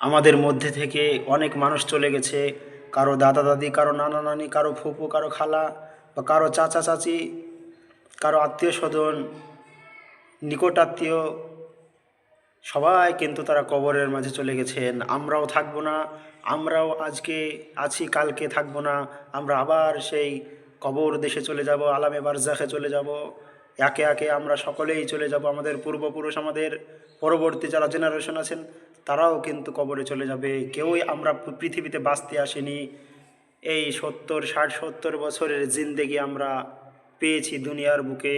আমাদের মধ্যে থেকে অনেক মানুষ চলে গেছে। কারও দাদা দাদি, কারও নানা নানি, কারও ফুপু, কারও খালা বা কারও চাচা চাচি, কারও আত্মীয় স্বজন, নিকট আত্মীয়, সবাই কিন্তু তারা কবরের মাঝে চলে গেছেন। আমরাও থাকব না, আমরাও আজকে আছি, কালকে থাকব না, আমরা আবার সেই কবর দেশে চলে যাব, আলামে বারজাখে চলে যাব। একে একে আমরা সকলেই চলে যাব। আমাদের পূর্বপুরুষ আমাদের পরবর্তী যারা জেনারেশন আছেন, তারাও কিন্তু কবরে চলে যাবে। কেউই আমরা পৃথিবীতে বাঁচতে আসিনি। এই সত্তর, ষাট, সত্তর বছরের জিন্দেগি আমরা পেয়েছি দুনিয়ার বুকে।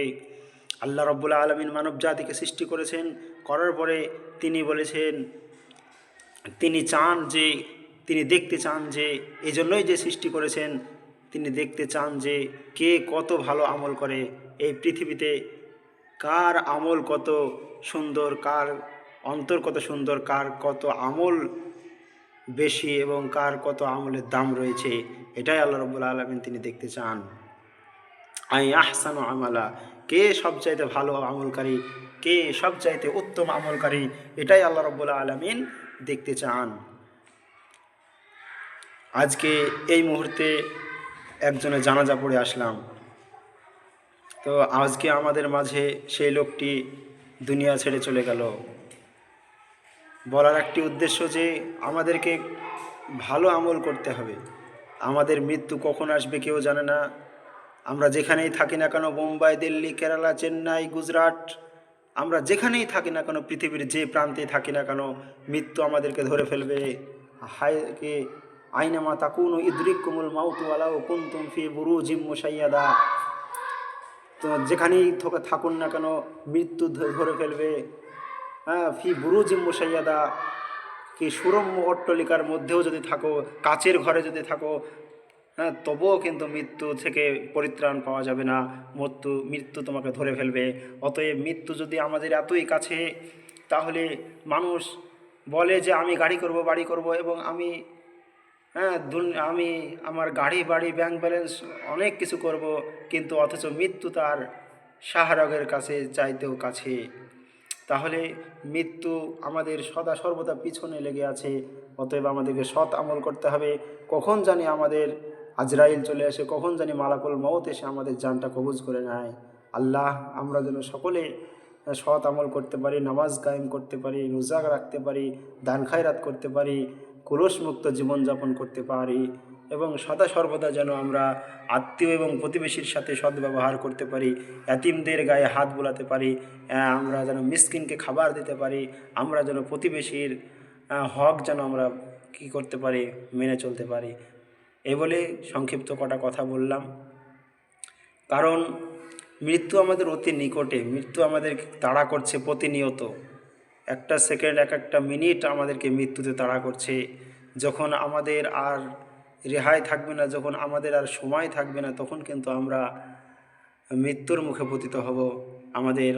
আল্লাহ রব্বুল্লা আলমিন মানব জাতিকে সৃষ্টি করেছেন। করার পরে তিনি বলেছেন, তিনি চান যে, তিনি দেখতে চান যে এই জন্যই যে সৃষ্টি করেছেন তিনি দেখতে চান যে কে কত ভালো আমল করে এই পৃথিবীতে। কার আমল কত সুন্দর, কার অন্তর কত সুন্দর, কার কত আমল বেশি এবং কার কত আমলের দাম রয়েছে, এটাই আল্লাহ রব্বুল আলমিন তিনি দেখতে চান। আই আহসান আমালা, কে সবচাইতে ভালো আমলকারী, কে সবচাইতে উত্তম আমলকারী, এটাই আল্লাহ রব্বুল আলমিন দেখতে চান। আজকে এই মুহূর্তে একজনের জানাজা পড়ে আসলাম। তো আজকে আমাদের মাঝে সেই লোকটি দুনিয়া ছেড়ে চলে গেল। বলার একটি উদ্দেশ্য যে আমাদেরকে ভালো আমল করতে হবে। আমাদের মৃত্যু কখন আসবে কেউ জানে না। আমরা যেখানেই থাকি না কেন বোম্বাই দিল্লি, কেরালা, চেন্নাই, গুজরাট, আমরা যেখানেই থাকি না কেন, পৃথিবীর যে প্রান্তে থাকি না কেন, মৃত্যু আমাদেরকে ধরে ফেলবে। হায়কে আইনামা তাকুন ইদ্রিক কুমুল মাউতু আলাও কুন্তুম ফি বুরু জিম মুসাইয়াদা তো যেখানেই থোকা- থাকুন না কেন, মৃত্যু ধরে ফেলবে। হ্যাঁ ফি বুরুজি মুসাইয়াদা কি সুরম্য অট্টলিকার মধ্যেও যদি থাকো, কাচের ঘরে যদি থাকো হ্যাঁ তবুও কিন্তু মৃত্যু থেকে পরিত্রাণ পাওয়া যাবে না। মৃত্যু মৃত্যু তোমাকে ধরে ফেলবে। অতএব মৃত্যু যদি আমাদের এতই কাছে, তাহলে মানুষ বলে যে, আমি গাড়ি করব, বাড়ি করব এবং আমি হ্যাঁ আমি আমার গাড়ি, বাড়ি ব্যাংক ব্যালেন্স অনেক কিছু করব, কিন্তু অথচ মৃত্যু তার শাহরাগের কাছে চাইতেও কাছে। তাহলে মৃত্যু আমাদের সদা সর্বদা পিছনে লেগে আছে, অতএব আমাদেরকে সৎ আমল করতে হবে। কখন জানি আমাদের আজরাইল চলে আসে, কখন জানি মালাকুল মৌত এসে আমাদের জানটা কবুজ করে নেয়। আল্লাহ, আমরা যেন সকলে সৎ আমল করতে পারি, নামাজ কায়েম করতে পারি, রোজা রাখতে পারি, দান খায়রাত করতে পারি কুলসমুক্ত জীবনযাপন করতে পারি এবং সদা সর্বদা যেন আমরা আত্মীয় এবং প্রতিবেশীর সাথে সদ্ব্যবহার করতে পারি, এতিমদের গায়ে হাত বোলাতে পারি আমরা যেন মিসকিনকে খাবার দিতে পারি, আমরা যেন প্রতিবেশীর হক যেন আমরা কী করতে পারি, মেনে চলতে পারি। এই বলে সংক্ষিপ্ত কটা কথা বললাম। কারণ মৃত্যু আমাদের অতি নিকটে, মৃত্যু আমাদের তাড়া করছে প্রতিনিয়ত। একটা সেকেন্ড এক একটা মিনিট আমাদেরকে মৃত্যুতে তাড়া করছে। যখন আমাদের আর রেহাই থাকবে না, যখন আমাদের আর সময় থাকবে না, তখন কিন্তু আমরা মৃত্যুর মুখে পতিত হব। আমাদের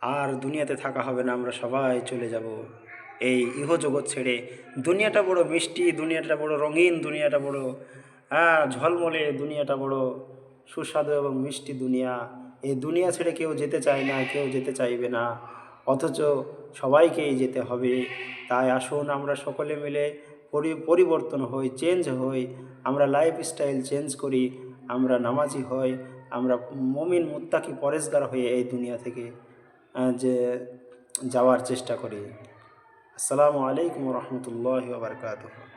আর দুনিয়াতে থাকা হবে না, আমরা সবাই চলে যাব। এই ইহজগৎ ছেড়ে দুনিয়াটা বড় মিষ্টি, দুনিয়াটা বড় রঙিন, দুনিয়াটা বড় হ্যাঁ ঝলমলে, দুনিয়াটা বড় সুস্বাদু এবং মিষ্টি দুনিয়া। এই দুনিয়া ছেড়ে কেউ যেতে চায় না, কেউ যেতে চাইবে না। অথচ সবাইকেই যেতে হবে। তাই আসুন আমরা সকলে মিলে পরি- পরিবর্তন হই চেঞ্জ হই। আমরা লাইফ স্টাইল চেঞ্জ করি, আমরা নামাজি হই, আমরা মমিন মুত্তাকি পরেশগার হয়ে এই দুনিয়া থেকে যে যাওয়ার চেষ্টা করি। আসসালামু আলাইকুম রহমতুল্লাহ বারকাতুহ।